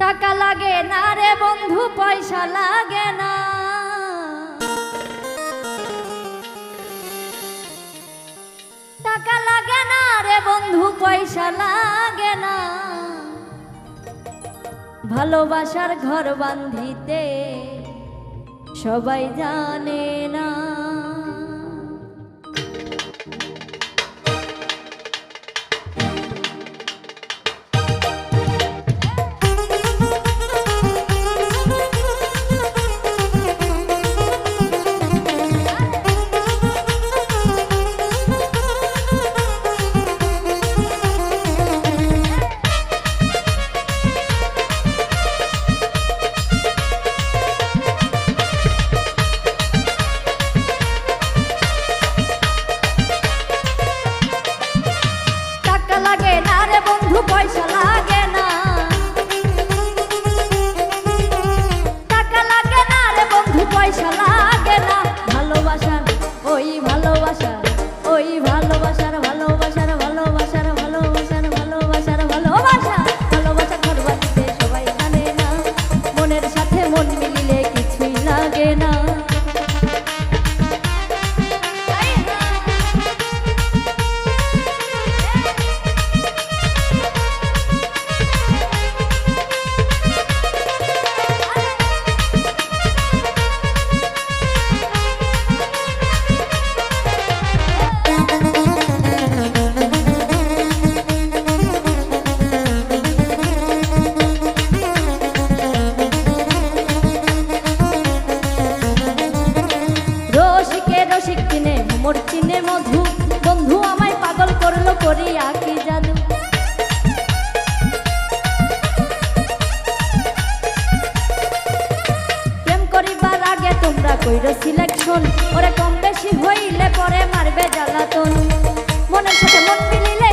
টাকা লাগে না রে বন্ধু, পয়সা লাগে না। টাকা লাগে না রে বন্ধু, পয়সা লাগে না। ভালোবাসার ঘর বান্ধিতে সবাই জানে না করে প্রেম করিবার আগে তোমরা কইর সিলেকশন ওরে কম বেশি হইলে পরে মারবে জ্বালাতন। মনের সাথে মন মিলিলে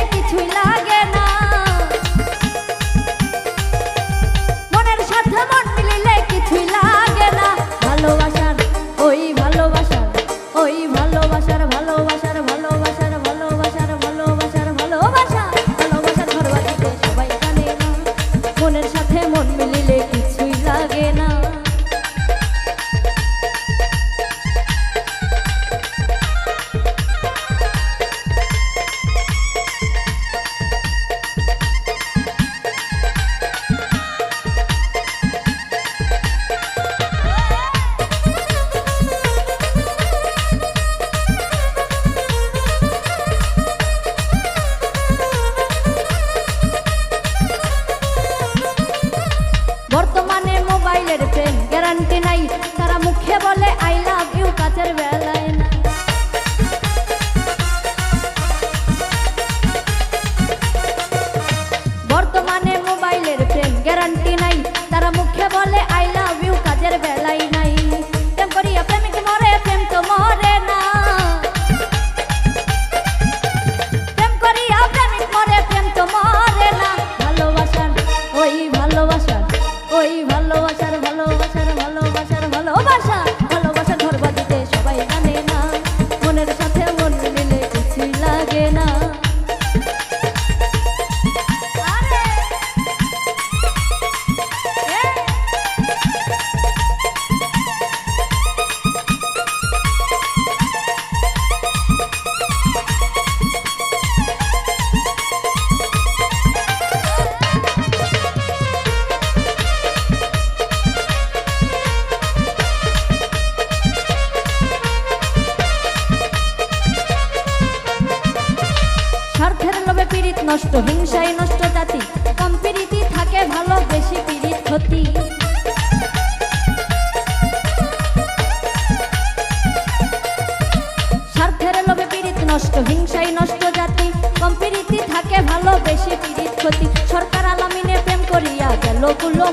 lo vas a কষ্ট হিংসায় নষ্ট জাতি। কম্পিরিতি থাকে ভালো, বেশি পিড়িত ক্ষতি। স্বার্থের লোভে পীড়িত নষ্ট হিংসায় নষ্ট জাতি। কম্পিরিতি থাকে ভালো, বেশি পীড়িত ক্ষতি। সরকার আলামিনে প্রেম করিয়া গেলগুলো